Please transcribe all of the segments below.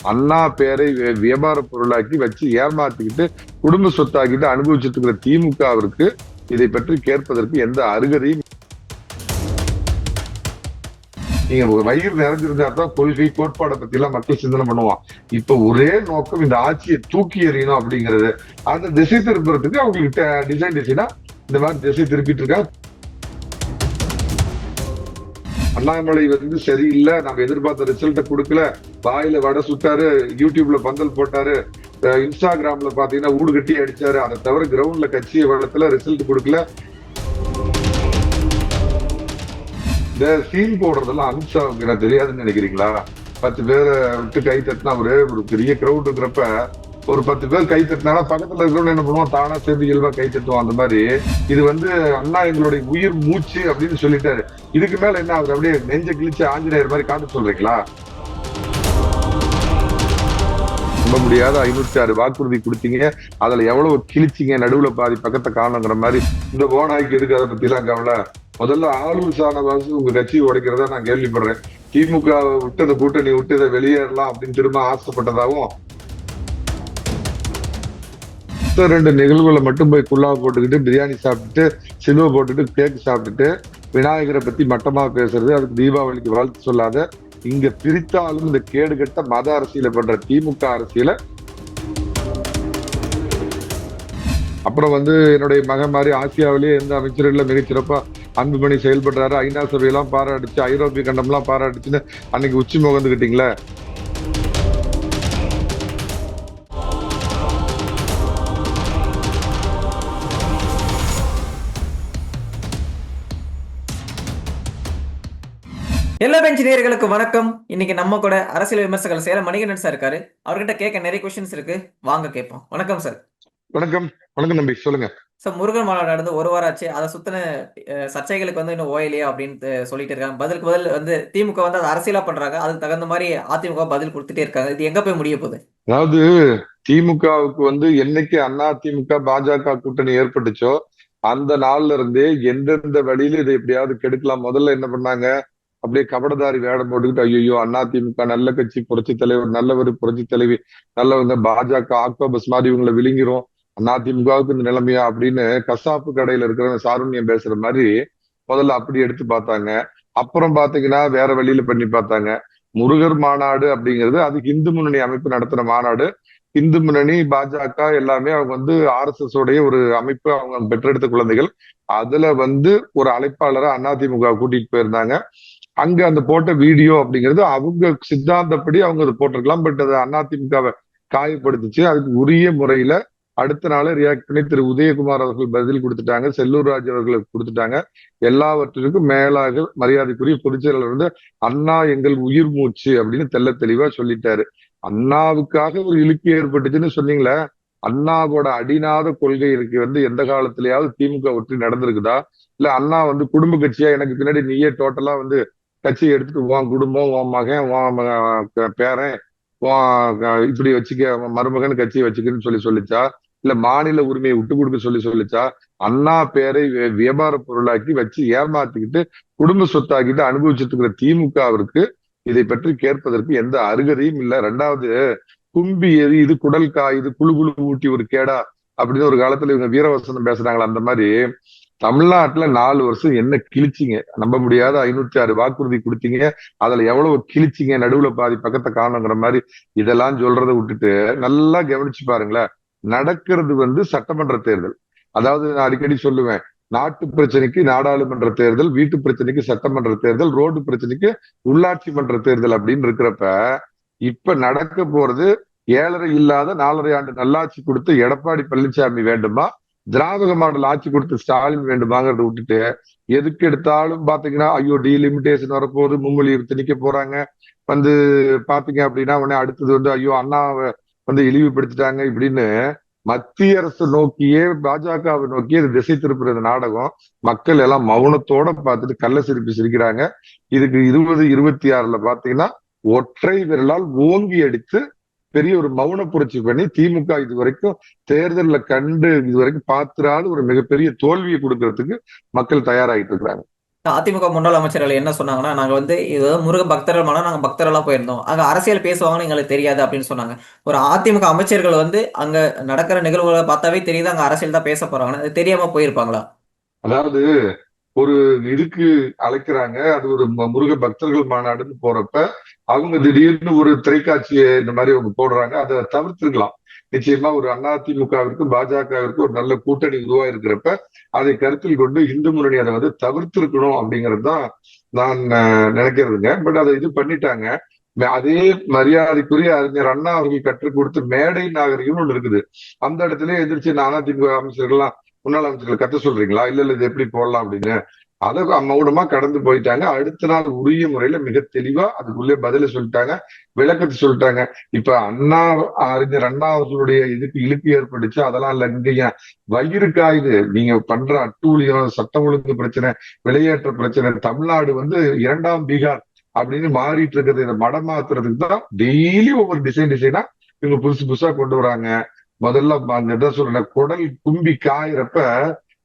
அண்ணா பேரை வியாபார பொருளாக்கி வச்சு ஏமாத்திக்கிட்டு குடும்ப சொத்தாக்கிட்டு அனுபவிச்சுட்டு இருக்கிற திமுகவிற்கு இதை பற்றி கேட்பதற்கு எந்த அருகதையும் நீங்க வயிறு நிறைஞ்சிருந்தா தான் கொள்கை கோட்பாடை பத்தி எல்லாம் மக்கள் சிந்தனை பண்ணுவான். இப்ப ஒரே நோக்கம் இந்த ஆட்சியை தூக்கி எறியணும் அப்படிங்கிறது. அந்த திசை திருப்புறதுக்கு அவங்களுக்கு டிசைன் டிசைனா இந்த மாதிரி திசை திருப்பிட்டு இருக்காங்க. அண்ணாமலை வந்து சரியில்லை. நம்ம எதிர்பார்த்த ரிசல்ட்டை கொடுக்கல. வாயில வடை சுட்டாரு யூடியூப்ல பந்தல் போட்டாரு இன்ஸ்டாகிராம்ல பாத்தீங்கன்னா ஊடு கட்டி அடிச்சாரு. அதை தவிர கிரவுண்ட்ல கட்சியை வளத்துல ரிசல்ட் கொடுக்கல. இந்த சீன் போடுறதெல்லாம் அமித்ஷாவுக்கு எனக்கு தெரியாதுன்னு நினைக்கிறீங்களா? பத்து பேரை விட்டு கை தட்டினா ஒரு ஒரு பெரிய கிரவுட் இருக்கிறப்ப ஒரு பத்து பேர் கை தட்டினாலும் பக்கத்துல இருக்கிறவங்க என்ன பண்ணுவோம் தானா சேர்ந்து இயல்பா கை தட்டுவோம் அந்த மாதிரி இது வந்து அண்ணா எங்களுடைய உயிர் மூச்சு அப்படின்னு சொல்லிட்டாரு. இதுக்கு மேல என்ன அவர் அப்படியே நெஞ்ச கிழிச்சு ஆஞ்சநேயர் மாதிரி காத்து சொல்றீங்களா? நம்ப முடியாத ஐநூத்தி ஆறு வாக்குறுதி கொடுத்தீங்க. அதுல எவ்வளவு கிழிச்சிங்க? நடுவுல பாதி பக்கத்தை காணுங்கிற மாதிரி. இந்த ஓனாய்க்கு எதுக்கு அதை பத்தி எல்லாம் கவலை? முதல்ல ஆளுநர் சாணவாசு உங்க கட்சியை உடைக்கிறதா நான் கேள்விப்படுறேன். திமுக விட்டு அந்த கூட்டணி விட்டு இதை வெளியேறலாம் அப்படின்னு திரும்ப ஆசைப்பட்டதாகவும் மொத்த ரெண்டு நிகழ்வுகளை மட்டும் போய் குல்லா போட்டுக்கிட்டு பிரியாணி சாப்பிட்டுட்டு சிலுவை போட்டுட்டு கேக் சாப்பிட்டுட்டு விநாயகரை பத்தி மட்டமாக பேசுறது அதுக்கு தீபாவளிக்கு வாழ்த்து சொல்லாத இங்க பிரித்தாலும் இந்த கேடுகட்ட மத அரசியலை பண்ற திமுக அரசியலை. அப்புறம் வந்து என்னுடைய மகன் மாதிரி ஆசியாவிலேயே எந்த அமைச்சர்கள மிகச்சிறப்பா அன்புமணி செயல்படுறாரு. ஐநா சபையெல்லாம் பாராட்டுச்சு ஐரோப்பிய கண்டம்லாம் பாராட்டுச்சுன்னு அன்னைக்கு உச்சி முகந்துக்கிட்டீங்களே எல்லா பெஞ்ச் நேயர்களுக்கு வணக்கம். இன்னைக்கு நம்ம கூட அரசியல் விமர்சகர் சேலம் மணிகண்டன் சார் இருக்காரு. அவர்கிட்ட கேட்க நிறைய கொஸ்டின்ஸ் இருக்கு. வாங்க கேட்போம். வணக்கம் சார் வணக்கம். வணக்கம் தம்பி. சொல்லுங்க. சார் முருகன் மாநாடு நடந்து ஒரு வாரம் ஆச்சு. அதை சுத்தின சர்ச்சைகளுக்கு வந்து இன்னும் ஓயலையே அப்படின்னு சொல்லிட்டு இருக்காங்க. பதிலுக்கு பதில் வந்து திமுக வந்து அதை அரசியலா பண்றாங்க. அதுக்கு தகுந்த மாதிரி அதிமுக பதில் கொடுத்துட்டே இருக்காங்க. இது எங்க போய் முடிய போகுது? அதாவது திமுகவுக்கு வந்து என்னைக்கு அண்ணா திமுக பாஜக கூட்டணி ஏற்பட்டுச்சோ அந்த நாள்ல இருந்தே எந்தெந்த வழியில இதை எப்படியாவது கெடுக்கலாம். முதல்ல என்ன பண்ணாங்க? அப்படியே கபடதாரி வேடம் போட்டுக்கிட்டு ஐயோ அண்ணா திமுக நல்ல கட்சி புரட்சி தலைவர் நல்லவர் புரட்சி தலைவி நல்லவங்க பாஜக ஆக்டோபஸ் மாதிரி இவங்களை விழுங்கிரும். அண்ணா திமுகவுக்கு இந்த நிலைமையா அப்படின்னு கசாப்பு கடையில இருக்கிறவங்க சாருண்யம் பேசுற மாதிரி முதல்ல அப்படி எடுத்து பார்த்தாங்க. அப்புறம் பாத்தீங்கன்னா வேற வழியில பண்ணி பார்த்தாங்க. முருகர் மாநாடு அப்படிங்கிறது அது இந்து முன்னணி அமைப்பு நடத்துற மாநாடு. இந்து முன்னணி பாஜக எல்லாமே அவங்க வந்து ஆர்எஸ்எஸ் உடைய ஒரு அமைப்பு அவங்க பெற்றெடுத்த குழந்தைகள். அதுல வந்து ஒரு அழைப்பாளரை அதிமுக கூட்டிட்டு போயிருந்தாங்க. அங்க அந்த போட்ட வீடியோ அப்படிங்கிறது அவங்க சித்தாந்தப்படி அவங்க அதை போட்டிருக்கலாம். பட் அது அதிமுகவை காயப்படுத்துச்சு. அதுக்கு உரிய முறையில அடுத்த நாள் ரியாக்ட் பண்ணி திரு உதயகுமார் அவர்கள் பதில் கொடுத்துட்டாங்க. செல்லூர் ராஜ் அவர்களுக்கு கொடுத்துட்டாங்க. எல்லாவற்றிற்கும் மேலாக மரியாதைக்குரிய பொதுச்செயலாளர் வந்து அண்ணா எங்கள் உயிர் மூச்சு அப்படின்னு தெல்ல தெளிவா சொல்லிட்டாரு. அண்ணாவுக்காக ஒரு இழுக்கு ஏற்பட்டுச்சுன்னு சொன்னீங்களே அண்ணாவோட அடிநாத கொள்கை இருக்கு வந்து எந்த காலத்திலயாவது திமுக ஒற்றி நடந்திருக்குதா? இல்ல அண்ணா வந்து குடும்ப கட்சியா? எனக்கு பின்னாடி நீயே டோட்டலா வந்து கட்சியை எடுத்துட்டு உன் குடும்பம் உன் மகன் உன் மக- பேரன் இப்படி வச்சுக்க மருமகன் கட்சியை வச்சுக்கன்னு சொல்லி சொல்லிச்சா? இல்ல மாநில உரிமையை விட்டு கொடுக்க சொல்லி சொல்லிச்சா? அண்ணா பேரை வியாபார பொருளாக்கி வச்சு ஏமாத்திக்கிட்டு குடும்ப சொத்தாக்கிட்டு அனுபவிச்சுட்டு இருக்கிற திமுகவிற்கு இதை பற்றி கேட்பதற்கு எந்த அருகதையும் இல்ல. ரெண்டாவது கும்பி எது இது குடல் காயுது குழு குழு ஊட்டி ஒரு கேடா அப்படின்னு ஒரு காலத்துல இவங்க வீரவசனம் பேசுறாங்களா அந்த மாதிரி. தமிழ்நாட்டுல நாலு வருஷம் என்ன கிழிச்சிங்க? நம்ப முடியாத ஐநூத்தி ஆறு வாக்குறுதி கொடுத்தீங்க. அதுல எவ்வளவு கிழிச்சிங்க நடுவுல பாதி பக்கத்தை காணுங்கிற மாதிரி இதெல்லாம் சொல்றதை விட்டுட்டு நல்லா கவனிச்சு பாருங்களேன். நடக்கிறது வந்து சட்டமன்ற தேர்தல். அதாவது நான் அடிக்கடி சொல்லுவேன் நாட்டு பிரச்சனைக்கு நாடாளுமன்ற தேர்தல் வீட்டு பிரச்சனைக்கு சட்டமன்ற தேர்தல் ரோடு பிரச்சனைக்கு உள்ளாட்சி மன்ற தேர்தல் அப்படின்னு இருக்கிறப்ப இப்ப நடக்க போறது ஏழரை இல்லாத நாலரை ஆண்டு நல்லாட்சி கொடுத்த எடப்பாடி பழனிசாமி வேண்டுமா? திராவிட மாடல் ஆட்சி கொடுத்து ஸ்டாலின் வேண்டுமாங்கிறத விட்டுட்டு எதுக்கு எடுத்தாலும் பாத்தீங்கன்னா ஐயோ டீலிமிட்டேஷன் வரப்போகுது மும்மொழி திணிக்க போறாங்க. வந்து பாத்தீங்க அப்படின்னா உடனே அடுத்தது வந்து ஐயோ அண்ணாவை வந்து இழிவுபடுத்திட்டாங்க இப்படின்னு மத்திய அரசு நோக்கியே பாஜகவை நோக்கியே இது திசை திருப்புற இந்த நாடகம். மக்கள் எல்லாம் மௌனத்தோட பார்த்துட்டு கள்ள சிரிப்பு சிரிக்கிறாங்க. இதுக்கு இருபது இருபத்தி ஆறுல பாத்தீங்கன்னா ஒற்றை விரலால் ஓங்கி அடித்து பெரிய ஒரு மௌன புரட்சி பண்ணி திமுக இது வரைக்கும் தேர்தல்ல கண்டு இது வரைக்கும் பார்த்திராத ஒரு மிகப்பெரிய தோல்வியை கொடுக்கறதுக்கு மக்கள் தயாராகிட்டு இருக்கிறாங்க. அதிமுக முன்னாள் அமைச்சர்கள் என்ன சொன்னாங்கன்னா நாங்க வந்து இது முருக பக்தர்கள் மேல நாங்க பக்தர்களா போயிருந்தோம். அங்க அரசியல் பேசுவாங்கன்னு எங்களுக்கு தெரியாது அப்படின்னு சொன்னாங்க. ஒரு அதிமுக அமைச்சர்கள் வந்து அங்க நடக்கிற நிகழ்வுகளை பார்த்தாவே தெரியுது அங்க அரசியல் தான் பேச போறாங்கன்னு. தெரியாம போயிருப்பாங்களா? அதாவது ஒரு இதுக்கு அழைக்கிறாங்க. அது ஒரு முருக பக்தர்கள் மாநாடுன்னு போறப்ப அவங்க திடீர்னு ஒரு திரைக்காட்சியை இந்த மாதிரி அவங்க போடுறாங்க. அதை தவிர்த்துருக்கலாம். நிச்சயமா ஒரு அதிமுகவிற்கு பாஜகவிற்கு ஒரு நல்ல கூட்டணி உருவாயிருக்கிறப்ப அதை கருத்தில் கொண்டு இந்து முன்னணி அதை வந்து தவிர்த்திருக்கணும் அப்படிங்கிறது தான் நான் நினைக்கிறதுங்க. பட் அதை இது பண்ணிட்டாங்க. அதே மரியாதைக்குரிய அறிஞர் அண்ணா அவர்கள் கற்றுக் கொடுத்து மேடை நாகரிகம் ஒன்று இருக்குது. அந்த இடத்துல எதிர்த்து அதிமுக அமைச்சர்கள்லாம் முன்னாள் அமைச்சர்களை கத்த சொல்றீங்களா? இல்ல இல்ல இது எப்படி போடலாம் அப்படின்னு. அதை மௌனமா கடந்து போயிட்டாங்க. அடுத்த நாள் உரிய முறையில மிக தெளிவா அதுக்குள்ளே பதில சொல்லிட்டாங்க விளக்கத்தை சொல்லிட்டாங்க. இப்ப அண்ணா அறிஞர் அண்ணா அவர்களுடைய இதுக்கு இழுப்பு ஏற்பட்டுச்சு. அதெல்லாம் இல்ல இங்க வயிறு காயுது நீங்க பண்ற அட்டூழியம் சட்டம் ஒழுங்கு பிரச்சனை விலையேற்ற பிரச்சனை தமிழ்நாடு வந்து இரண்டாம் பீகார் அப்படின்னு மாறிட்டு இருக்கிறது இதை மடமாத்துறதுக்கு தான் டெய்லி ஒவ்வொரு டிசைன் டிசைனா இவங்க புதுசு புதுசா கொண்டு வராங்க. முதல்ல அந்த என்ன சொல்றேன் குடல் கும்பி காயறப்ப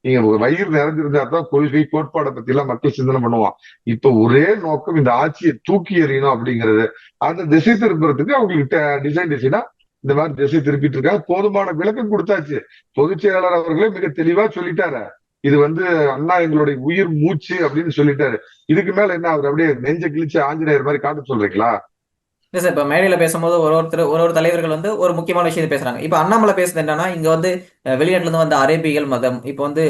நீங்க வயிறு நிறைஞ்சிருந்தா தான் கொள்கை கோட்பாடை பத்தி எல்லாம் மக்கள் சிந்தனை பண்ணுவான். இப்ப ஒரே நோக்கம் இந்த ஆட்சியை தூக்கி எறியணும் அப்படிங்கிறது. அந்த திசை திருப்புறதுக்கு அவங்களுக்கு டிசைன் டிசைனா இந்த மாதிரி திசை திருப்பிட்டு இருக்காங்க. போதுமான விளக்கம் கொடுத்தாச்சு. பொதுச் செயலாளர் அவர்களே மிக தெளிவா சொல்லிட்டாரு. இது வந்து அண்ணா எங்களுடைய உயிர் மூச்சு அப்படின்னு சொல்லிட்டாரு. இதுக்கு மேல என்ன அவர் அப்படியே நெஞ்ச கிழிச்சு ஆஞ்சநேயர் மாதிரி காட்ட சொல்றீங்களா? இல்லை சார் இப்போ மேடையில் பேசும்போது ஒரு ஒருத்தர் ஒரு ஒரு தலைவர்கள் வந்து ஒரு முக்கியமான விஷயத்தை பேசுகிறாங்க இப்போ அண்ணாமலை பேசுறது என்னன்னா இங்கே வந்து வெளிநாட்டிலேருந்து வந்த அரேபியல் மதம். இப்போ வந்து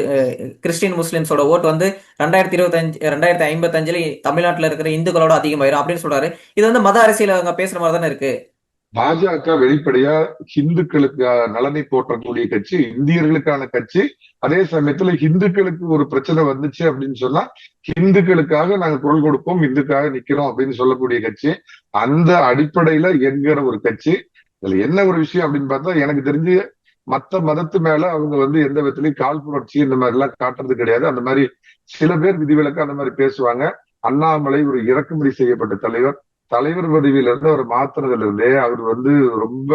கிறிஸ்டின் முஸ்லீம்ஸோட ஓட்டு வந்து ரெண்டாயிரத்தி இருபத்தஞ்சு ரெண்டாயிரத்தி ஐம்பத்தஞ்சில் தமிழ்நாட்டில் இருக்கிற இந்துக்களோட அதிகமாயிரும் அப்படின்னு சொல்கிறாரு இது வந்து மத அரசியல் அவங்க பேசுகிற மாதிரி தானே இருக்குது பாஜக வெளிப்படையா ஹிந்துக்களுக்கு நலனை போற்றக்கூடிய கட்சி இந்தியர்களுக்கான கட்சி. அதே சமயத்துல ஹிந்துக்களுக்கு ஒரு பிரச்சனை வந்துச்சு அப்படின்னு சொன்னா ஹிந்துக்களுக்காக நாங்க குரல் கொடுப்போம் இந்துக்காக நிக்கிறோம் அப்படின்னு சொல்லக்கூடிய கட்சி. அந்த அடிப்படையில என்கிற ஒரு கட்சி. இதுல என்ன ஒரு விஷயம் அப்படின்னு பார்த்தா எனக்கு தெரிஞ்சு மத்த மதத்து மேல அவங்க வந்து எந்த விதத்திலையும் கால் புணர்ச்சி இந்த மாதிரி எல்லாம் காட்டுறது கிடையாது. அந்த மாதிரி சில பேர் விதிவிலக்கு அந்த மாதிரி பேசுவாங்க. அண்ணாமலை ஒரு இறக்குமதி செய்யப்பட்ட தலைவர். தலைவர் பதவியில இருந்து அவர் மாத்துறதுல இருந்தே அவர் வந்து ரொம்ப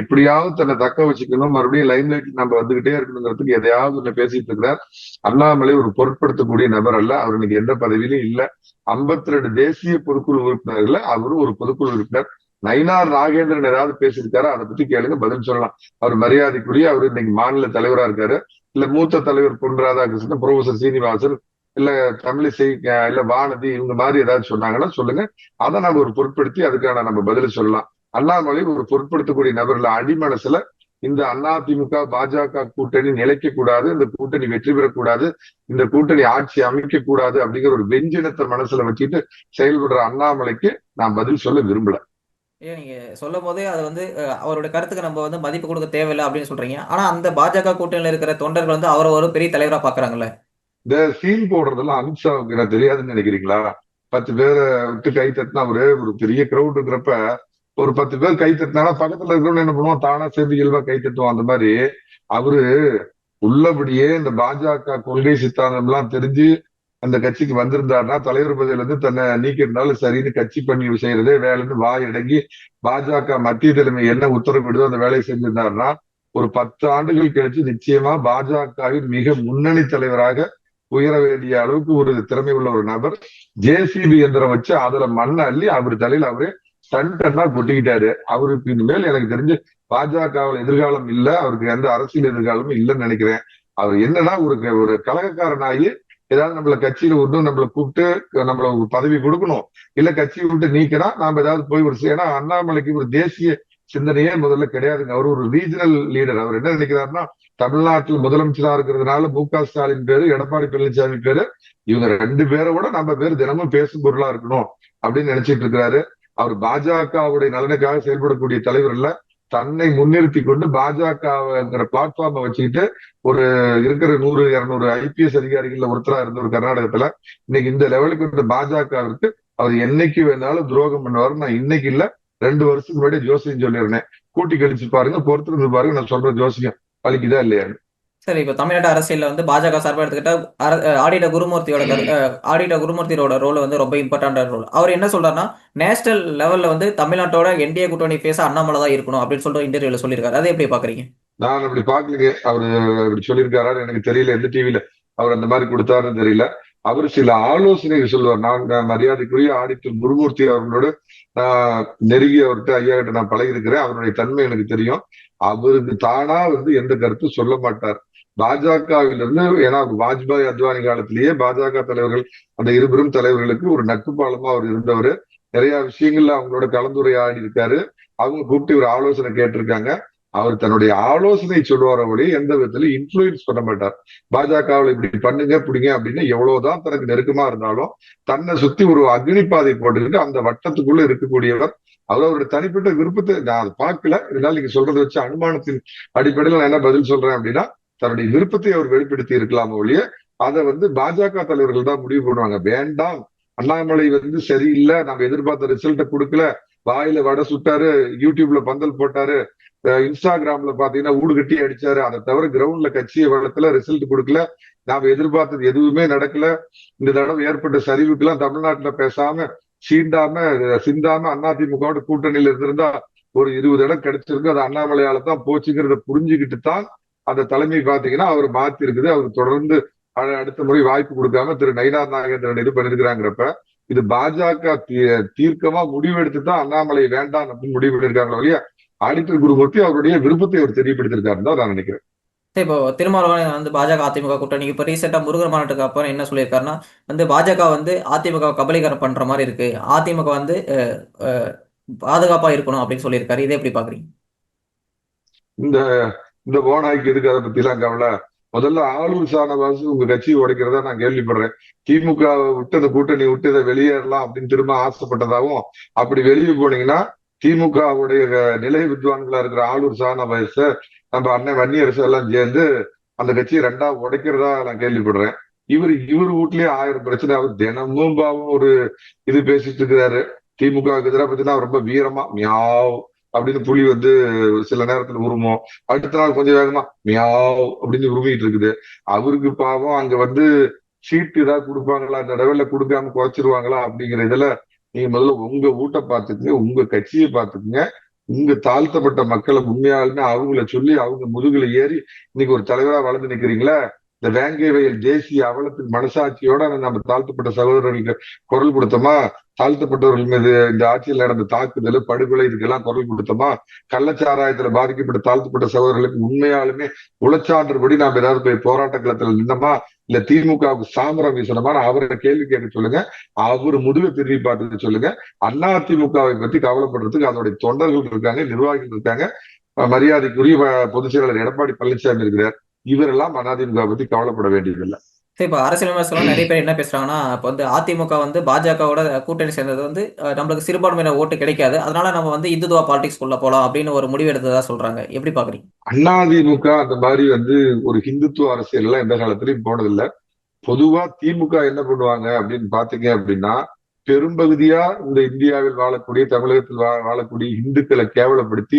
எப்படியாவது தன்னை தக்க வச்சுக்கணும். மறுபடியும் லைம் லைட் நம்ம வந்துகிட்டே இருக்கணுங்கிறதுக்கு எதையாவது ஒண்ணு பேசிட்டு இருக்கிறார் அண்ணாமலை ஒரு பொருட்படுத்தக்கூடிய நபர் அல்ல. அவர் இன்னைக்கு எந்த பதவியிலும் இல்ல. 52 ரெண்டு தேசிய பொதுக்குழு உறுப்பினர்ல அவரும் ஒரு பொதுக்குழு உறுப்பினர். நயினார் நாகேந்திரன் ஏதாவது பேசியிருக்காரு? அதை பத்தி கேளுங்க பதில் சொல்லலாம். அவர் மரியாதைக்குரிய அவர் இன்னைக்கு மாநில தலைவரா இருக்காரு. இல்ல மூத்த தலைவர் பொன் ராதாகிருஷ்ணன் ப்ரொஃபசர் சீனிவாசன் இல்ல தமிழிசை இல்ல வானதி இவங்க மாதிரி ஏதாவது சொன்னாங்கன்னா சொல்லுங்க. அதை நம்ம ஒரு பொருட்படுத்தி அதுக்கான நம்ம பதில் சொல்லலாம். அண்ணாமலை ஒரு பொருட்படுத்தக்கூடிய நபர்ல அடிமனசுல இந்த அதிமுக பாஜக கூட்டணி நிலைக்க கூடாது இந்த கூட்டணி வெற்றி பெறக்கூடாது இந்த கூட்டணி ஆட்சி அமைக்க கூடாது அப்படிங்கிற ஒரு வெஞ்சினத்தை மனசுல வச்சுட்டு செயல்படுற அண்ணாமலைக்கு நான் பதில் சொல்ல விரும்பல. ஏன் நீங்க சொல்லும் போதே அது வந்து அவரோட கருத்துக்கு நம்ம வந்து மதிப்பு கொடுக்க தேவையில்லை அப்படின்னு சொல்றீங்க. ஆனா அந்த பாஜக கூட்டணியில இருக்கிற தொண்டர்கள் வந்து அவரை ஒரு பெரிய தலைவரா பாக்குறாங்கல்ல. இந்த சீன் போடுறதெல்லாம் அமித்ஷாவுக்கு எனக்கு தெரியாதுன்னு நினைக்கிறீங்களா? பத்து பேரை விட்டு கை தட்டினா ஒரு ஒரு பெரிய கிரௌட் இருக்கிறப்ப ஒரு பத்து பேர் கை தட்டினா பக்கத்துல இருக்கிறவங்க என்ன பண்ணுவோம் தானா சேர்ந்து இயல்பா கை தட்டுவோம் அந்த மாதிரி அவரு உள்ளபடியே இந்த பாஜக கொள்கை சித்தாந்தம் எல்லாம் தெரிஞ்சு அந்த கட்சிக்கு வந்திருந்தாருன்னா தலைவர் பதவியில இருந்து தன்னை நீக்கிறதுனால சரின்னு கட்சி பண்ணி செய்யறதே வேலைன்னு வாய் அடங்கி பாஜக மத்திய தலைமை என்ன உத்தரவிடுதோ அந்த வேலையை செஞ்சிருந்தாருன்னா ஒரு பத்து ஆண்டுகள் கழிச்சு நிச்சயமா பாஜகவின் மிக முன்னணி தலைவராக உயர வேண்டிய அளவுக்கு ஒரு திறமை உள்ள ஒரு நபர் ஜேசிபி எந்திரம் வச்சு அதுல மண்ணை அள்ளி அவர் தலையில அவரே டன் டன்னா கொட்டிக்கிட்டாரு. அவருக்கு இனிமேல் எனக்கு தெரிஞ்சு பாஜகவில் எதிர்காலம் இல்ல அவருக்கு எந்த அரசியல் எதிர்காலமும் இல்லைன்னு நினைக்கிறேன். அவர் என்னன்னா ஒரு ஒரு கலகக்காரனாகி ஏதாவது நம்மள கட்சியில ஒன்றும் நம்மள கூப்பிட்டு நம்மள ஒரு பதவி கொடுக்கணும். இல்ல கட்சியை விட்டு நீக்கினா நாம ஏதாவது போய் ஒரு ஏன்னா அண்ணாமலைக்கு ஒரு தேசிய சிந்தனையே முதல்ல கிடையாதுங்க. அவர் ஒரு ரீஜனல் லீடர் அவர் என்ன நினைக்கிறாருன்னா தமிழ்நாட்டில் முதலமைச்சரா இருக்கிறதுனால மு க ஸ்டாலின் பேரு எடப்பாடி பழனிசாமி பேரு இவங்க ரெண்டு பேரை கூட நம்ம பேர் தினமும் பேசும் பொருளா இருக்கணும் அப்படின்னு நினைச்சிட்டு இருக்கிறாரு. அவர் பாஜகவுடைய நலனுக்காக செயல்படக்கூடிய தலைவர் இல்ல. தன்னை முன்னிறுத்தி கொண்டு பாஜகங்கிற பிளாட்ஃபார்மை வச்சுக்கிட்டு ஒரு இருக்கிற நூறு இருநூறு ஐபிஎஸ் அதிகாரிகள்ல ஒருத்தரா இருந்த ஒரு கர்நாடகத்துல இன்னைக்கு இந்த லெவலுக்கு இருந்த பாஜகவிற்கு அவர் என்னைக்கு வேணாலும் துரோகம் பண்ணுவாரு நான் இன்னைக்கு இல்ல. ரெண்டு வருஷத்துக்கு முன்னாடி ஜோசியம் சொல்லியிருந்தேன். கூட்டி கழிச்சு பாருங்க பொறுத்திருந்து பாருங்க நான் சொல்ற ஜோசியம் பழிக்குதா இல்லையா? சரி இப்போ தமிழ்நாடு அரசியல்ல வந்து பாஜக சார்பா எடுத்துக்கிட்டா ஆடிட்ட குருமூர்த்தியோட ஆடிட்ட குருமூர்த்தியோட ரோல் வந்து ரொம்ப இம்பார்ட்டன்டான ரோல் அவர் என்ன சொல்றாருன்னா நேஷனல் லெவல்ல வந்து தமிழ்நாட்டோட என்டிஏ கூட்டணி பேச அண்ணாமலை தான் இருக்கணும் அப்படின்னு சொல்லிட்டு இன்டர்வியூல சொல்லியிருக்காரு. அதை எப்படி பாக்குறீங்க? நான் அப்படி பாக்கலீங்க. அவரு அப்படி சொல்லியிருக்காரான்னு எனக்கு தெரியல. எந்த டிவில அவர் அந்த மாதிரி கொடுத்தாருன்னு தெரியல. அவர் சில ஆலோசனைகள் சொல்லுவார். நான் நான் மரியாதைக்குரிய ஆடிட்டர் குருமூர்த்தி அவர்களோடு நான் நெருங்கி அவர்கிட்ட ஐயா கிட்ட நான் பழகிருக்கிறேன் அவருடைய தன்மை எனக்கு தெரியும். அவருக்கு தானா வந்து எந்த கருத்தும் சொல்ல மாட்டார். பாஜகவிலிருந்து ஏன்னா வாஜ்பாய் அத்வானி காலத்திலேயே பாஜக தலைவர்கள் அந்த இருபெரும் தலைவர்களுக்கு ஒரு நட்பு பாலமா அவர் இருந்தவர். நிறைய விஷயங்கள்ல அவங்களோட கலந்துரையாடி இருக்காரு அவங்க கூப்பிட்டு ஒரு ஆலோசனை கேட்டிருக்காங்க. அவர் தன்னுடைய ஆலோசனை சொல்லுவார வழி எந்த விதத்துல இன்ஃபுளுயன்ஸ் பண்ண மாட்டார். பாஜகவில் இப்படி பண்ணுங்க பிடிங்க அப்படின்னு எவ்வளவுதான் தனக்கு நெருக்கமா இருந்தாலும் தன்னை சுத்தி ஒரு அக்னி பாதை போட்டுக்கிட்டு அந்த வட்டத்துக்குள்ள இருக்கக்கூடியவர் அவர் அவருடைய தனிப்பட்ட விருப்பத்தை நான் அதை பார்க்கல. இருந்தாலும் நீங்க சொல்றதை வச்சு அனுமானத்தின் அடிப்படையில் நான் என்ன பதில் சொல்றேன் அப்படின்னா தன்னுடைய விருப்பத்தை அவர் வெளிப்படுத்தி இருக்கலாம் ஒழிய அதை வந்து பாஜக தலைவர்கள் தான் முடிவு பண்ணுவாங்க. வேண்டாம். அண்ணாமலை வந்து சரியில்லை. நம்ம எதிர்பார்த்த ரிசல்ட்டை கொடுக்கல. வாயில வடை சுட்டாரு யூடியூப்ல பந்தல் போட்டாரு இன்ஸ்டாகிராம்ல பாத்தீங்கன்னா ஊடு கட்டி அடிச்சாரு. அதை தவிர கிரவுண்ட்ல கட்சியை வளர்த்துல ரிசல்ட் கொடுக்கல. நாம எதிர்பார்த்தது எதுவுமே நடக்கல. இந்த தடவை ஏற்பட்ட சரிவுக்கு எல்லாம் தமிழ்நாட்டுல பேசாம சீண்டாம சிந்தாம அதிமுகவோட கூட்டணியில இருந்திருந்தா ஒரு இருபது இடம் கிடைச்சிருக்கு. அது அண்ணாமலையால தான் போச்சுங்கிறத புரிஞ்சுக்கிட்டு தான் அந்த தலைமை பாத்தீங்கன்னா அவர் மாத்தி இருக்குது அவர் தொடர்ந்து அடுத்த முறை வாய்ப்பு கொடுக்காம திரு நயினார் நாகேந்திரன் இது பண்ணிருக்கிறாங்கிறப்ப இது பாஜக தீர்க்கமா முடிவெடுத்து தான் அண்ணாமலை வேண்டாம் அப்படின்னு முடிவு பண்ணிருக்காங்களோ இல்லையா ஆடிட்டர் குருமூர்த்தி அவருடைய விருப்பத்தை அவர் தெரியப்படுத்திருக்காருன்னு தான் நான் நினைக்கிறேன். இப்போ திருமாவளவன் வந்து பாஜக அதிமுக கூட்டணிக்கு இப்போ ரீசெண்டாக முருகர் மாநாட்டுக்கு அப்புறம் என்ன சொல்லியிருக்காருன்னா வந்து பாஜக வந்து அதிமுக கபலீகரம் பண்ற மாதிரி இருக்கு. அதிமுக வந்து பாதுகாப்பா இருக்கணும் அப்படின்னு சொல்லியிருக்காரு. இதை எப்படி பாக்குறீங்க இந்த இந்த போனாய்க்கு எதுக்கு அதை பத்தி எல்லாம் கவலை? முதல்ல ஆளூர் சாணவாசு உங்க கட்சியை உடைக்கிறதா நான் கேள்விப்படுறேன். திமுக விட்டு அந்த கூட்டணி விட்டு இதை வெளியேறலாம் அப்படின்னு திரும்ப ஆசைப்பட்டதாகவும் அப்படி வெளியே போனீங்கன்னா திமுகவுடைய நிலை வித்வான்களா இருக்கிற ஆளூர் சாணபாயச நம்ம அண்ணன் வன்னியரசு எல்லாம் சேர்ந்து அந்த கட்சியை ரெண்டா உடைக்கிறதா நான் கேள்விப்படுறேன். இவர் இவர் வீட்லயே ஆயிரம் பிரச்சனை. அவர் தினமும் பாவம் ஒரு இது பேசிட்டு இருக்கிறாரு. திமுகவுக்கு எதிராக பார்த்தீங்கன்னா ரொம்ப வீரமா மியாவ் அப்படின்னு புலி வந்து சில நேரத்துல உருமோம். அடுத்த நாள் கொஞ்சம் வேகமா மியாவ் அப்படின்னு உருமிட்டு இருக்குது. அவருக்கு பாவம் அங்க வந்து சீட்டு ஏதாவது கொடுப்பாங்களா? அந்த லெவல்ல கொடுக்காம குறைச்சிருவாங்களா? அப்படிங்கிற இதுல நீங்க முதல்ல உங்க வீட்டை பார்த்துக்குங்க உங்க கட்சியை பார்த்துக்குங்க. உங்க தாழ்த்தப்பட்ட மக்களை உண்மையாலுமே அவங்கள சொல்லி அவங்க முதுகுல ஏறி இன்னைக்கு ஒரு தலைவரா வளர்ந்து நிக்கிறீங்களா? இந்த வேங்கை வயல் தேசிய அவலத்தின் மனசாட்சியோட நம்ம தாழ்த்தப்பட்ட சகோதரர்களுக்கு குரல் கொடுத்தோமா? தாழ்த்தப்பட்டவர்கள் மீது இந்த ஆட்சியில் நடந்த தாக்குதல் படுகொலை இதுக்கெல்லாம் குரல் கொடுத்தோமா? கள்ளச்சாராயத்துல பாதிக்கப்பட்ட தாழ்த்தப்பட்ட சகோதரர்களுக்கு உண்மையாலுமே உளச்சான்றபடி நாம் ஏதாவது போய் போராட்ட களத்துல நின்னோமா? இல்ல திமுகவுக்கு சாமரம் மாதிரி அவரை கேள்வி கேட்க சொல்லுங்க. அவர் முடிவை திரும்பி பார்த்து சொல்லுங்க. அண்ணா திமுகவை பத்தி கவலைப்படுறதுக்கு அதனுடைய தொண்டர்கள் இருக்காங்க நிர்வாகிகள் இருக்காங்க. மரியாதைக்குரிய பொதுச் செயலாளர் எடப்பாடி பழனிசாமி இருக்கிறார். இவரெல்லாம் அதிமுக பத்தி கவலைப்பட வேண்டியதில்லை. சரி இப்போ அரசியல் விமர்சனம் நிறைய பேர் என்ன பேசுறாங்கன்னா இப்போ வந்து அதிமுக வந்து பாஜகவோட கூட்டணி சேர்ந்தது வந்து நம்மளுக்கு சிறுபான்மையினர் ஓட்டு கிடைக்காது. அதனால நம்ம வந்து இந்துத்துவா பாலிடிக்ஸ் உள்ள போலாம் அப்படின்னு ஒரு முடிவு எடுத்ததா சொல்றாங்க. எப்படி பாக்குறீங்க? அண்ணா அதிமுக அந்த மாதிரி வந்து ஒரு ஹிந்துத்துவ அரசியல் எல்லாம் எந்த காலத்திலயும் போனதில்லை. பொதுவா திமுக என்ன பண்ணுவாங்க அப்படின்னு பாத்தீங்க அப்படின்னா பெரும்பகுதியா இந்த இந்தியாவில் வாழக்கூடிய தமிழகத்தில் வாழக்கூடிய இந்துக்களை கேவலப்படுத்தி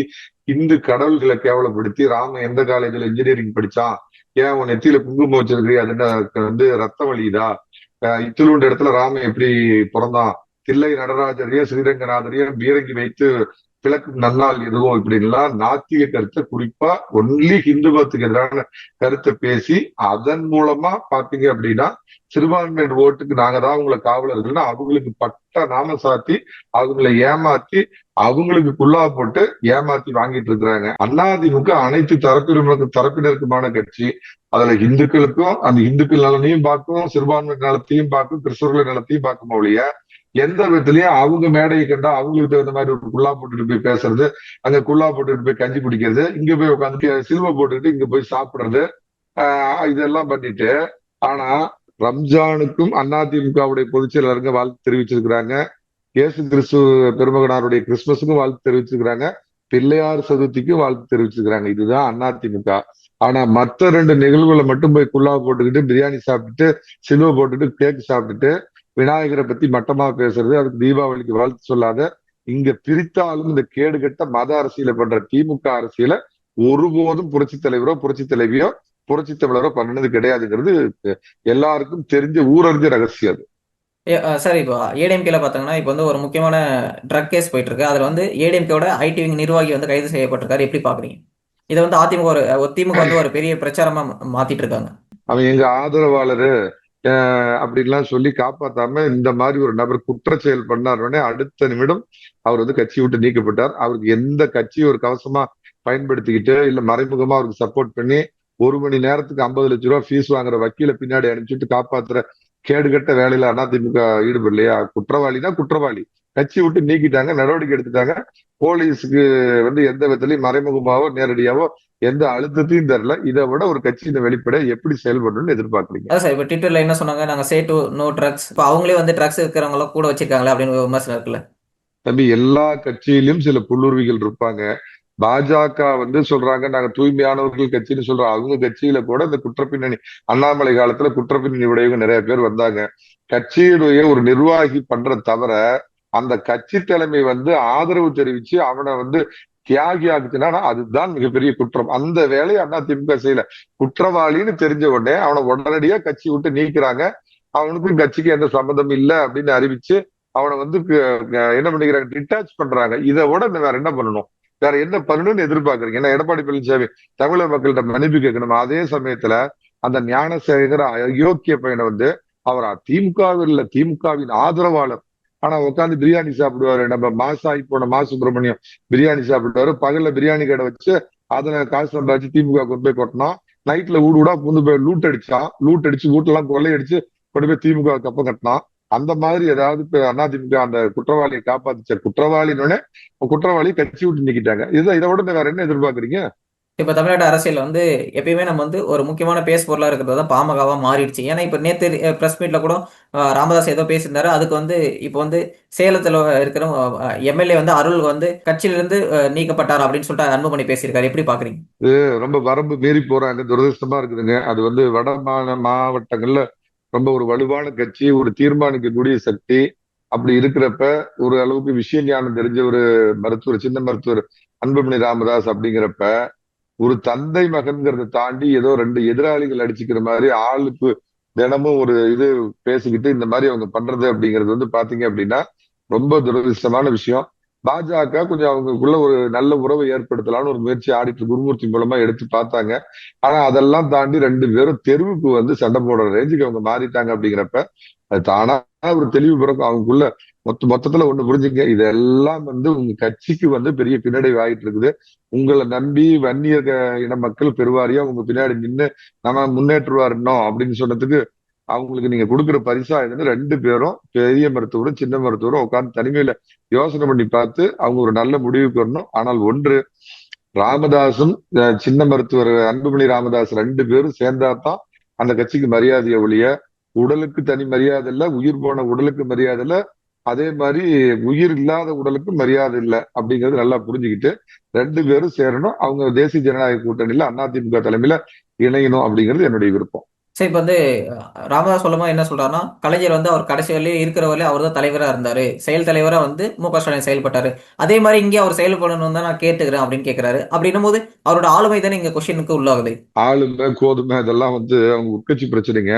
இந்து கடவுள்களை கேவலப்படுத்தி ராம எந்த காலேஜில் இன்ஜினியரிங் படிச்சான் ஏன் உன் நெத்தியில குங்குமம் வச்சிருக்கு அது என்ன வந்து ரத்த வழியுதா இத்திலுண்ட இடத்துல ராம எப்படி பிறந்தான்? தில்லை நடராஜரையும் ஸ்ரீரங்கநாதரையும் பீரங்கி வைத்து பிளக்கும் நன்னால் எதுவும் இப்படின்லாம் நாத்திக கருத்தை குறிப்பா ஒன்லி ஹிந்து மதத்துக்கு எதிரான கருத்தை பேசி அதன் மூலமா பாத்தீங்க அப்படின்னா சிறுபான்மையின் ஓட்டுக்கு நாங்க தான் உங்களை காவலர்கள்னா அவங்களுக்கு பட்ட நாம சாத்தி அவங்களை ஏமாத்தி அவங்களுக்கு குல்லா போட்டு ஏமாத்தி வாங்கிட்டு இருக்கிறாங்க. அதிமுக அனைத்து தரப்பினருக்கு தரப்பினருக்குமான கட்சி. அதுல இந்துக்களுக்கும் அந்த இந்துக்கள் நலனையும் பார்க்கும் சிறுபான்மை நலத்தையும் பார்க்கும் கிறிஸ்தவர்கள் நலத்தையும் பார்க்கும் ஒழிய எந்த விதத்திலயும் அவங்க மேடையை கண்டா அவங்களுக்கு தகுந்த மாதிரி ஒரு குல்லா போட்டுட்டு போய் பேசுறது அங்க குல்லா போட்டுட்டு போய் கஞ்சி குடிக்கிறது இங்க போய் உட்காந்து சிலுவை போட்டுக்கிட்டு இங்க போய் சாப்பிடுறது ஆஹ் இதெல்லாம் பண்ணிட்டு ஆனா ரம்ஜானுக்கும் அதிமுகவுடைய பொதுச்செயலாளருங்க வாழ்த்து தெரிவிச்சிருக்கிறாங்க. இயேசு கிறிஸ்து பெருமகனாருடைய கிறிஸ்துமஸுக்கும் வாழ்த்து தெரிவிச்சிருக்கிறாங்க. பிள்ளையார் சதுர்த்திக்கும் வாழ்த்து தெரிவிச்சிருக்கிறாங்க. இதுதான் அதிமுக ஆனா மத்த ரெண்டு நிகழ்வுகளை மட்டும் போய் குல்லா போட்டுக்கிட்டு பிரியாணி சாப்பிட்டுட்டு சிலுவை போட்டுட்டு கேக் சாப்பிட்டுட்டு விநாயகரை பத்தி மட்டமா பேசுறது அதுக்கு தீபாவளிக்கு வாழ்த்து சொல்லாத இங்க பிரித்தாலும் இந்த கேடுகட்ட மத அரசியல பண்ற திமுக அரசியல ஒருபோதும் புரட்சி தலைவரோ புரட்சி தலைவியோ புரட்சி தமிழரோ பண்ணது கிடையாதுங்கிறது எல்லாருக்கும் தெரிஞ்ச ஊரறிஞ்ச ரகசியம் அது. சார் இப்போ ஏடிஎம்கேல பார்த்தோங்கன்னா இப்போ வந்து ஒரு முக்கியமான ட்ரக் கேஸ் போயிட்டு இருக்கு அதில் வந்து ஏடிஎம்கேவோட ஐடி விங் நிர்வாகி வந்து கைது செய்யப்பட்டிருக்காரு. எப்படி பாக்குறீங்க? இதை வந்து அதிமுக ஒரு திமுக வந்து ஒரு பெரிய பிரச்சாரமா மாத்திட்டு இருக்காங்க அவன் எங்க ஆதரவாளரு அஹ் அப்படின்லாம் சொல்லி காப்பாத்தாம இந்த மாதிரி ஒரு நபர் குற்ற செயல் பண்ணார் உடனே அடுத்த நிமிடம் அவர் வந்து கட்சி விட்டு நீக்கப்பட்டார். அவருக்கு எந்த கட்சி ஒரு கவசமா பயன்படுத்திக்கிட்டு இல்ல மறைமுகமா அவருக்கு சப்போர்ட் பண்ணி ஒரு மணி நேரத்துக்கு ஐம்பது லட்ச ரூபா ஃபீஸ் வாங்குற வக்கீல பின்னாடி அனுப்பிச்சுட்டு காப்பாத்துற கேடுகட்ட வேலையில அதிமுக ஈடுபடலையா குற்றவாளினா குற்றவாளி. கட்சி விட்டு நீக்கிட்டாங்க நடவடிக்கை எடுத்துட்டாங்க. போலீஸுக்கு வந்து எந்த விதத்திலையும் மறைமுகமாவோ நேரடியாவோ எந்த அழுத்தத்தையும் தரல. இதை விட ஒரு கட்சியின் வெளிப்பட எப்படி செயல்படணும்னு எதிர்பார்க்குறீங்க? அதான் சார் இப்போ ட்விட்டர்ல என்ன சொன்னாங்க? நாங்க சே டு நோ ட்ரக்ஸ் இப்போ அவங்களே வந்து ட்ரக்ஸ் இருக்கிறவங்கள கூட வச்சிருக்காங்களே அப்படின்னு விமர்சனம் இருக்குல்ல. தம்பி எல்லா கட்சியிலும் சில புல்லுருவிகள் இருப்பாங்க. பாஜக வந்து சொல்றாங்க நாங்க தூய்மையானவர்கள் கட்சின்னு சொல்றோம். அவங்க கட்சியில கூட இந்த குற்றப்பின்னணி அண்ணாமலை காலத்துல குற்றப்பின்னணி உடையவங்க நிறைய பேர் வந்தாங்க. கட்சியுடைய ஒரு நிர்வாகி பண்ற தவிர அந்த கட்சி தலைமை வந்து ஆதரவு தெரிவிச்சு அவனை வந்து தியாகி ஆகுச்சுன்னா அதுதான் மிகப்பெரிய குற்றம். அந்த வேலையை அண்ணா திமுக செய்யல. குற்றவாளின்னு தெரிஞ்ச உடனே அவனை உடனடியா கட்சி விட்டு நீக்கிறாங்க. அவனுக்கும் கட்சிக்கு எந்த சம்மந்தம் இல்லை அப்படின்னு அறிவிச்சு அவனை வந்து என்ன பண்ணிக்கிறாங்க? டிட்டாச் பண்றாங்க. இதை விட வேற என்ன பண்ணணும்? வேற என்ன பண்ணணும்னு எதிர்பார்க்கறீங்க? ஏன்னா எடப்பாடி பழனிசாமி தமிழக மக்கள்கிட்ட மன்னிப்பு கேட்கணும். அதே சமயத்துல அந்த ஞானசேகர அயோக்கிய பையனை வந்து அவர் திமுகவில் இல்ல திமுகவின் ஆதரவாளர். ஆனா உட்காந்து பிரியாணி சாப்பிடுவாரு. நம்ம மாசாகி போன மா சுப்பிரமணியம் பிரியாணி சாப்பிடுவாரு. பகல்ல பிரியாணி கடை வச்சு அதுல காசு சம்பாதிச்சு திமுக கொண்டு போய் கொட்டினோம் நைட்ல ஊடு ஊடா புந்து போய் லூட் அடிச்சான் லூட் அடிச்சு வீட்டெல்லாம் கொள்ளையடிச்சு கொண்டு போய் திமுக கப்பம் கட்டினான். அந்த மாதிரி ஏதாவது அதிமுக அந்த குற்றவாளியை காப்பாத்துச்ச. குற்றவாளினோடனே குற்றவாளி கட்சி விட்டு நீக்கிட்டாங்க. இதுதான் இதை விட வேற என்ன எதிர்பார்க்கறீங்க? இப்போ தமிழ்நாடு அரசியல் வந்து எப்பயுமே நம்ம வந்து ஒரு முக்கியமான பேஸ் பொருளாக இருக்கிறது தான் பாமகவா மாறிடுச்சு. ஏன்னா இப்போ நேற்று ப்ரெஸ் மீட்ல கூட ராமதாஸ் ஏதோ பேசியிருந்தாரு. அதுக்கு வந்து இப்போ வந்து சேலத்தில் இருக்கிற எம்எல்ஏ வந்து அருள் வந்து கட்சியிலிருந்து நீக்கப்பட்டார் அப்படின்னு சொல்லிட்டு அன்புமணி பேசியிருக்காரு. எப்படி பாக்குறீங்க? ரொம்ப வரம்பு மீறி போறாங்க. துரதிருஷ்டமா இருக்குதுங்க. அது வந்து வட மா- மாவட்டங்கள்ல ரொம்ப ஒரு வலுவான கட்சி ஒரு தீர்மானிக்கக்கூடிய சக்தி. அப்படி இருக்கிறப்ப ஒரு அளவுக்கு விஷய ஞானம் தெரிஞ்ச ஒரு மருத்துவர் சின்ன மருத்துவர் அன்புமணி ராமதாஸ் அப்படிங்கிறப்ப ஒரு தந்தை மகன்கிறத தாண்டி ஏதோ ரெண்டு எதிராளிகள் அடிச்சுக்கிற மாதிரி ஆளுக்கு தினமும் ஒரு இது பேசிக்கிட்டு இந்த மாதிரி அவங்க பண்றது அப்படிங்கிறது வந்து பாத்தீங்க அப்படின்னா ரொம்ப துரதிருஷ்டமான விஷயம். பாஜக கொஞ்சம் அவங்களுக்குள்ள ஒரு நல்ல உறவை ஏற்படுத்தலாம்னு ஒரு முயற்சி ஆடிட்டு குருமூர்த்தி மூலமா எடுத்து பார்த்தாங்க. ஆனா அதெல்லாம் தாண்டி ரெண்டு பேரும் தெருவுக்கு வந்து சண்டை போடுற ரேஞ்சுக்கு அவங்க மாறிட்டாங்க அப்படிங்கிறப்ப அது தானா ஒரு தெளிவு பிறக்கும். அவங்களுக்குள்ள மொத்த மொத்தத்துல ஒண்ணு புரிஞ்சுங்க. இதெல்லாம் வந்து உங்க கட்சிக்கு வந்து பெரிய பின்னடைவு ஆயிட்டு இருக்குது. உங்களை நம்பி வன்னியர் க- இன மக்கள் பெருவாரியா உங்க பின்னாடி நின்று நம்ம முன்னேற்றுவார் இன்னும் அப்படின்னு சொன்னதுக்கு அவங்களுக்கு நீங்க கொடுக்குற பரிசா இதுன்னு ரெண்டு பேரும் பெரிய மருத்துவரும் சின்ன மருத்துவரும் உட்கார்ந்து தனிமையில யோசனை பண்ணி பார்த்து அவங்க ஒரு நல்ல முடிவுக்கு வரணும். ஆனால் ஒன்று ராமதாசும் சின்ன மருத்துவர் அன்புமணி ராமதாஸ் ரெண்டு பேரும் சேர்ந்தாதான் அந்த கட்சிக்கு மரியாதையை ஒழிய உடலுக்கு தனி மரியாதை இல்ல உயிர் போன உடலுக்கு மரியாதை இல்ல அதே மாதிரி உயிர் இல்லாத உடலுக்கு மரியாதை இல்ல அப்படிங்கறது நல்லா புரிஞ்சுக்கிட்டு ரெண்டு பேரும் சேரணும். அவங்க தேசிய ஜனநாயக கூட்டணியில அதிமுக தலைமையில இணையணும் அப்படிங்கிறது என்னுடைய விருப்பம். சரி இப்போ வந்து ராமதாஸ் சொல்லும்போது என்ன சொல்றாருன்னா கலைஞர் வந்து அவர் கடைசி வரையிலும் இருக்கிற வரையிலும் அவர் தான் தலைவராக இருந்தாரு. செயல் தலைவராக வந்து மு க ஸ்டாலின் செயல்பட்டாரு. அதே மாதிரி இங்கே அவர் செயல்படணும் தான் நான் கேட்டுக்கிறேன் அப்படின்னு கேட்கிறாரு அப்படின்னும் போது அவரோட ஆளுமை தானே இங்க கொஸ்டினுக்கு உள்ளாகுது. ஆளுமை கோதுமை இதெல்லாம் வந்து அவங்க உட்கட்சி பிரச்சனைங்க.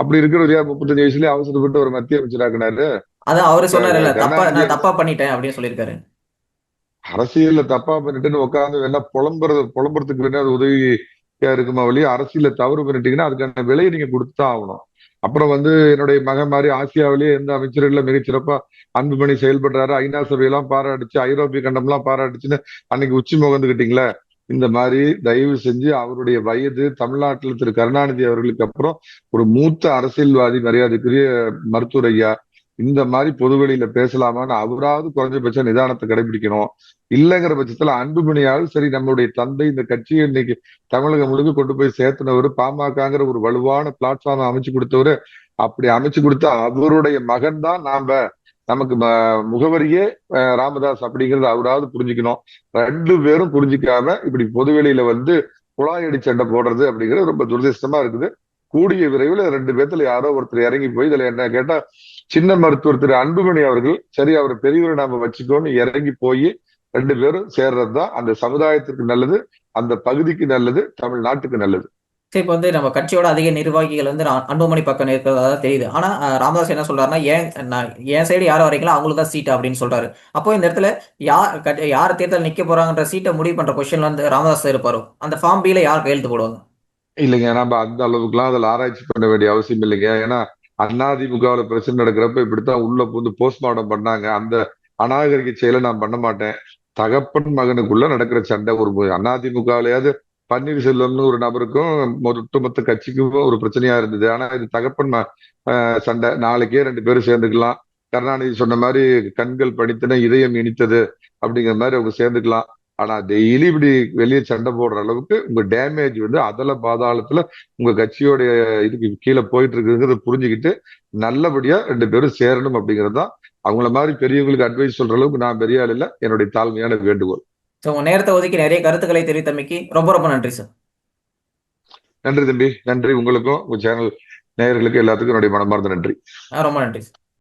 அப்படி இருக்கிறவர் யார் முப்பத்தஞ்சு வயசுலயே அவசரப்பட்டு ஒரு மத்திய அமைச்சராக்குனாரு? அதான் அவரு சொன்னாருல்ல தப்பா நான் தப்பா பண்ணிட்டேன் அப்படின்னு சொல்லியிருக்காரு. அரசியல்ல தப்பா பண்ணிட்டுன்னு உட்கார்ந்து வேணா புலம்புறது புலம்புறதுக்கு வேணா அது உதவியா இருக்குமா வழியா அரசியல தவறு பண்ணிட்டீங்கன்னா அதுக்கான விலையை நீங்க கொடுத்துதான் ஆகணும். அப்புறம் வந்து என்னுடைய மகன் மாதிரி ஆசியாவிலேயே எந்த அமைச்சர்கள்ல மிகச்சிறப்பா அன்புமணி செயல்படுறாரு ஐநா சபையெல்லாம் பாராட்டுச்சு ஐரோப்பிய கண்டம்லாம் பாராட்டுச்சுன்னு அன்னைக்கு உச்சி முகந்துக்கிட்டீங்களே இந்த மாதிரி தயவு செஞ்சு அவருடைய வயது தமிழ்நாட்டில் திரு கருணாநிதி அவர்களுக்கு அப்புறம் ஒரு மூத்த அரசியல்வாதி மரியாதைக்குரிய மருத்துவர் ஐயா இந்த மாதிரி பொதுவெளியில பேசலாமான்னு அவராவது குறைஞ்சபட்ச நிதானத்தை கடைபிடிக்கணும். இல்லைங்கிற பட்சத்துல அன்புமணியால் சரி நம்மளுடைய தந்தை இந்த கட்சியை இன்னைக்கு தமிழகம் முழுக்க கொண்டு போய் சேர்த்துனவர் பாமகங்கிற ஒரு வலுவான பிளாட்ஃபார்ம் அமைச்சு கொடுத்தவரு. அப்படி அமைச்சு கொடுத்த அவருடைய மகன் தான் நாம. நமக்கு முகவரியே ராமதாஸ் அப்படிங்கறது அவராவது புரிஞ்சுக்கணும். ரெண்டு பேரும் புரிஞ்சுக்காம இப்படி பொதுவெளியில வந்து குழாயடி சண்டை போடுறது அப்படிங்கிறது ரொம்ப துரதிருஷ்டமா இருக்குது. கூடிய விரைவில் ரெண்டு பேர்த்துல யாரோ ஒருத்தர் இறங்கி போய் இதுல என்ன கேட்டா சின்ன மருத்துவர் திரு அன்புமணி அவர்கள் சரி அவர் பெரியவரை நாம வச்சுக்கோன்னு இறங்கி போய் ரெண்டு பேரும் சேர்றதுதான் அந்த சமுதாயத்திற்கு நல்லது அந்த பகுதிக்கு நல்லது தமிழ்நாட்டுக்கு நல்லது. இப்போ வந்து நம்ம கட்சியோட அதிக நிர்வாகிகள் வந்து அன்புமணி பக்கம் இருக்கிறதா தான் தெரியுது. ஆனா ராமதாஸ் என்ன சொல்றாருன்னா ஏன் நான் என் சைடு யார் வரைக்கலாம் அவங்களுக்கு தான் சீட் அப்படின்னு சொல்றாரு. அப்போ இந்த இடத்துல யார் யார் தேர்தல் நிக்க போறாங்கன்ற சீட்டை முடிவு பண்ற கொஸ்டின்ல வந்து ராமதாஸ் தான் இருப்பாரோ. அந்த ஃபார்ம் பில யார் கையெழுத்து போடுவாங்க? இல்லைங்க நம்ம அந்த அளவுக்குலாம் அதில் ஆராய்ச்சி பண்ண வேண்டிய அவசியம் இல்லைங்க. ஏன்னா அதிமுகவில் பிரச்சனை நடக்கிறப்ப இப்படித்தான் உள்ள புகுந்து போஸ்ட்மார்ட்டம் பண்ணாங்க. அந்த அநாகரிக செயலை நான் பண்ண மாட்டேன். தகப்பன் மகனுக்குள்ள நடக்கிற சண்டை ஒரு அதிமுகவிலையாவது பன்னீர்செல்வம்னு ஒரு நபருக்கும் ஒட்டுமொத்த கட்சிக்கும் ஒரு பிரச்சனையா இருந்தது. ஆனா இது தகப்பன் ம- ஆஹ் சண்டை. நாளைக்கே ரெண்டு பேரும் சேர்ந்துக்கலாம். கருணாநிதி சொன்ன மாதிரி கண்கள் படித்தன இதயம் இனித்தது அப்படிங்கிற மாதிரி அவங்க சேர்ந்துக்கலாம். ஆனா டெய்லி இப்படி வெளியே சண்டை போடுற அளவுக்கு உங்க டேமேஜ் வந்து அதல பாதாளத்துல உங்க கட்சியோடைய இதுக்கு கீழே போயிட்டு இருக்குங்கிறத புரிஞ்சுக்கிட்டு நல்லபடியா ரெண்டு பேரும் சேரணும் அப்படிங்கிறது தான் அவங்கள மாதிரி பெரியவங்களுக்கு அட்வைஸ் சொல்ற அளவுக்கு நான் பெரிய ஆள் இல்ல. என்னுடைய தாழ்மையான வேண்டுகோள். உங்க நேரத்தை ஒதுக்கி நிறைய கருத்துக்களை தெரிவித்தமைக்கு ரொம்ப ரொம்ப நன்றி சார் நன்றி தம்பி. நன்றி. உங்களுக்கும் உங்க சேனல் நேயர்களுக்கு எல்லாத்துக்கும் என்னுடைய மனமார்ந்த நன்றி. ரொம்ப நன்றி சார்